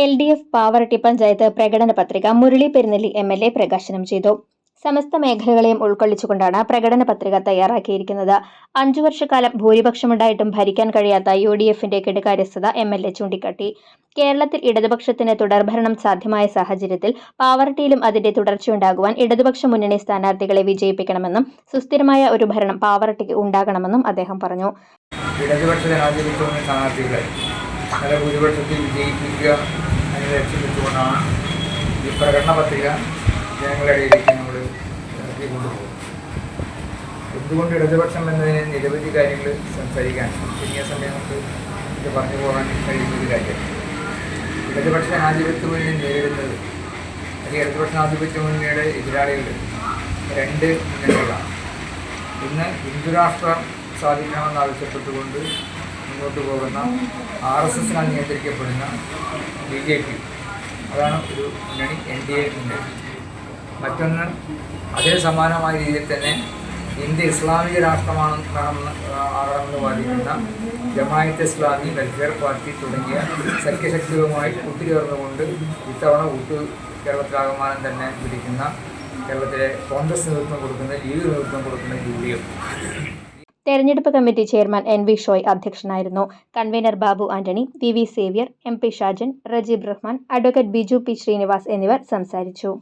L D F Pavaratty panchayat പ്രകടന പത്രിക Murali Perunnelli M L A പ്രകാശനം ചെയ്തു. സമസ്ത മേഖലകളെയും ഉൾക്കൊള്ളിച്ചുകൊണ്ടാണ് പ്രകടന പത്രിക തയ്യാറാക്കിയിരിക്കുന്നത്. അഞ്ചു വർഷക്കാലം ഭൂരിപക്ഷമുണ്ടായിട്ടും ഭരിക്കാൻ കഴിയാത്ത യു ഡി എഫിന്റെ കെടുകാര്യസ്ഥത എം എൽ എ ചൂണ്ടിക്കാട്ടി. കേരളത്തിൽ ഇടതുപക്ഷത്തിന് തുടർഭരണം സാധ്യമായ സാഹചര്യത്തിൽ പാവറട്ടിയിലും അതിന്റെ തുടർച്ചയുണ്ടാകുവാൻ ഇടതുപക്ഷ മുന്നണി സ്ഥാനാർത്ഥികളെ വിജയിപ്പിക്കണമെന്നും സുസ്ഥിരമായ ഒരു ഭരണം പാവറട്ടിക്ക് ഉണ്ടാകണമെന്നും അദ്ദേഹം പറഞ്ഞു. ഇടതുപക്ഷ സ്ഥാനാർത്ഥികളെ ഭൂരിപക്ഷത്തിൽ വിജയിപ്പിക്കുക എന്ന ലക്ഷ്യം വെച്ചുകൊണ്ടാണ് ഈ പ്രകടന പത്രിക ജനങ്ങളുടെ ഇടയിലേക്ക് നമ്മൾ ഇറക്കി കൊണ്ടുപോകും എന്തുകൊണ്ട് ഇടതുപക്ഷം എന്നതിന് നിരവധി കാര്യങ്ങൾ സംസാരിക്കാൻ ചുരുങ്ങിയ സമയം കൊണ്ട് ഇത് പറഞ്ഞു പോകാൻ കഴിയുന്ന ഒരു കാര്യം. ഇടതുപക്ഷ ആധിപത്യം നേരിടുന്നത് അല്ലെങ്കിൽ ഇടതുപക്ഷ ആധിപത്യ മുന്നണിയുടെ എതിരാളികൾ രണ്ട് മുന്നണികളാണ് ഇന്ന് ഹിന്ദുരാഷ്ട്രം സ്ഥാപിക്കണമെന്ന് ആവശ്യപ്പെട്ടുകൊണ്ട് മുന്നോട്ട് പോകുന്ന ആർ എസ് എസിനാൽ നിയന്ത്രിക്കപ്പെടുന്ന ബി ജെ പി. അതാണ് ഒരു മുന്നണി എൻ ഡി എ മുന്നണി മറ്റൊന്ന് അതേ സമാനമായ രീതിയിൽ തന്നെ ഇന്ത്യ ഇസ്ലാമിക രാഷ്ട്രമാണ് വേണമെന്ന് ആകണമെന്ന് വാദിക്കുന്ന ജമായത്ത് ഇസ്ലാമി വെൽഫെയർ പാർട്ടി തുടങ്ങിയ സഖ്യശക്തികളുമായി കൂട്ടുചേർന്നുകൊണ്ട് ഇത്തവണ കൂട്ടു കേരളത്തിലാകമാനം തന്നെ പിടിക്കുന്ന കേരളത്തിലെ കോൺഗ്രസ് നേതൃത്വം കൊടുക്കുന്ന ലീഗ് നേതൃത്വം കൊടുക്കുന്ന യു ഡി എഫ്. തെരഞ്ഞെടുപ്പ് committee chairman N V Shoy അധ്യക്ഷനായിരുന്നു. Convener Babu Antony V V Xavier M P Shajan Rajeeb Rahman advocate Biju P Srinivas എന്നിവർ സംസാരിച്ചു.